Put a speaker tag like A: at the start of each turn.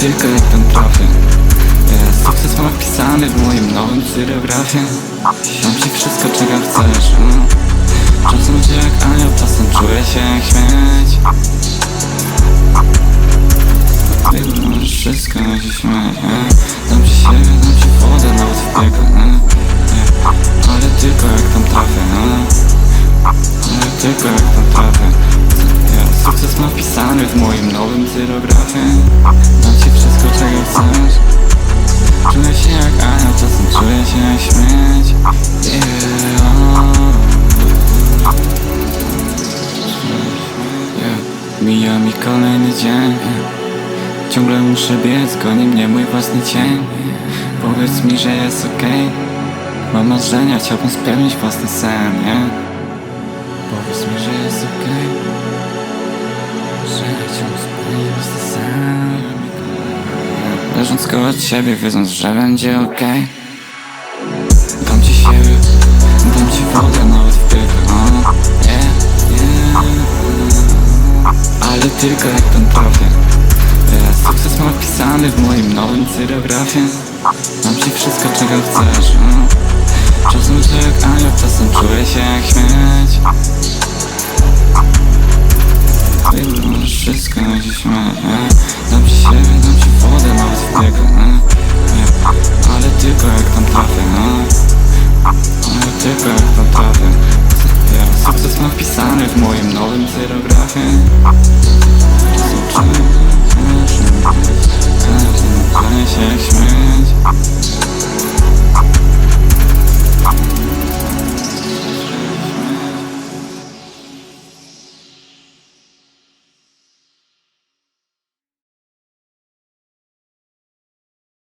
A: tylko jak tam trafię Jest sukces mam wpisany w moim nowym cyrografie Dam ci wszystko czego chcesz mm. Czasem cię jak anioł, czasem czuję się jak śmieć Ty możesz wszystko się śmiać nie? Dam ci siebie, dam ci wodę nawet w piekle? Nie. Ale tylko jak tam trafię nie? Ale tylko jak tam trafię Sukces mam wpisany w moim nowym cyrografie Dam ci wszystko czego chcesz Czuję się jak anioł, czasem czuję się jak śmieć yeah. Yeah. Mija mi kolejny dzień Ciągle muszę biec, goni mnie mój własny cień Powiedz mi, że jest okej Mam marzenia, chciałbym spełnić własny sen, nie? Powiedz mi, że jest okej Że Leżąc koło ciebie, wiedząc, że będzie okej Dam ci siebie, dam ci wodę nawet w piekle, o, yeah, yeah. Ale tylko jak tam trafię ja, Sukces mam wpisany w moim nowym cyrografie Dam ci wszystko czego chcesz mm. Czasem cię jak anioł, czasem czuję się jak śmieć Ty wszystko się śmiać nie? Tam trafię ja, Sukces wpisany w moim nowym cyrografie? Czasem